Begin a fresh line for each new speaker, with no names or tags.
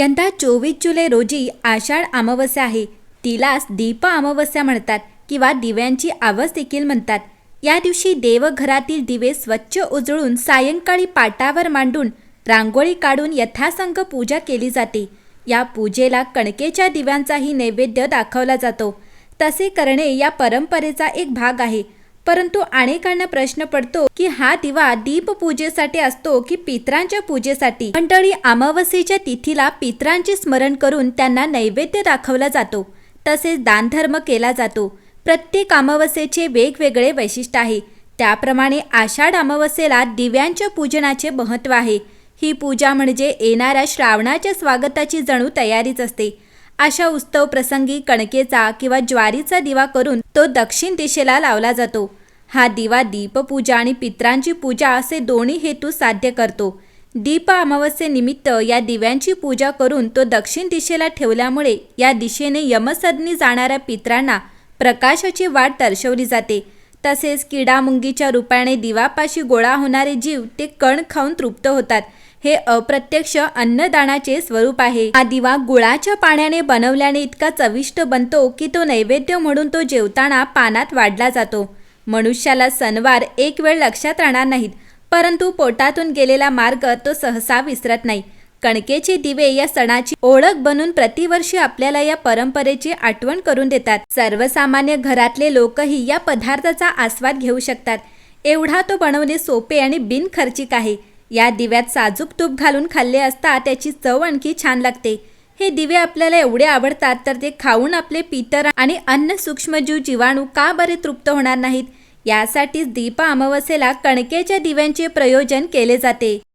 यंदा चोवीस जुलै रोजी आषाढ अमावस्या आहे. तिलाच दीप अमावस्या म्हणतात किंवा दिव्यांची आवाज देखील म्हणतात. या दिवशी देवघरातील दिवे स्वच्छ उजळून सायंकाळी पाटावर मांडून रांगोळी काढून यथासंग पूजा केली जाते. या पूजेला कणकेच्या दिव्यांचाही नैवेद्य दाखवला जातो. तसे करणे या परंपरेचा एक भाग आहे. परंतु अनेकांना प्रश्न पडतो की हा दिवा दीप पूजेसाठी असतो की पित्रांच्या पूजेसाठी? मंडळी अमावस्येच्या तिथीला पित्रांचे स्मरण करून त्यांना नैवेद्य दाखवला जातो. तसेच दानधर्म केला जातो. प्रत्येक अमावस्येचे वेगवेगळे वैशिष्ट्य आहे. त्याप्रमाणे आषाढ अमावस्येला दिव्यांच्या पूजनाचे महत्त्व आहे. ही पूजा म्हणजे येणाऱ्या श्रावणाच्या स्वागताची जणू तयारीच असते. अशा उत्सव प्रसंगी कणकेचा किंवा ज्वारीचा दिवा करून तो दक्षिण दिशेला लावला जातो. हा दिवा दीपपूजा आणि पित्रांची पूजा असे दोन्ही हेतू साध्य करतो. दीप अमावस्येनिमित्त या दिव्यांची पूजा करून तो दक्षिण दिशेला ठेवल्यामुळे या दिशेने यमसदनी जाणाऱ्या पित्रांना प्रकाशाची वाट दर्शवली जाते. तसेच किडामुंगीच्या रूपाने दिवापाशी गोळा होणारे जीव ते कण खाऊन तृप्त होतात. हे अप्रत्यक्ष अन्नदानाचे स्वरूप आहे. हा दिवा गुळाच्या पाण्याने बनवल्याने इतका चविष्ट बनतो की तो नैवेद्य म्हणून तो जेवताना पानात वाढला जातो. मनुष्याला सणवार एक वेळ लक्षात राहणार नाहीत परंतु पोटातून गेलेला मार्ग तो सहसा विसरत नाही. कणकेचे दिवे या सणाची ओळख बनून प्रतिवर्षी आपल्याला या परंपरेची आठवण करून देतात. सर्वसामान्य घरातले लोकही या पदार्थाचा आस्वाद घेऊ शकतात. एवढा तो बनवणे सोपे आणि बिनखर्चिक आहे. या दिव्यात साजूक तूप घालून खाल्ले असता त्याची चव आणखी छान लागते. हे दिवे आपल्याला एवढे आवडतात तर ते खाऊन आपले पितर आणि अन्न सूक्ष्मजीव जीवाणू का बरे तृप्त होणार नाहीत? यासाठीच दीप अमावस्येला कणकेच्या दिव्यांचे प्रयोजन केले जाते.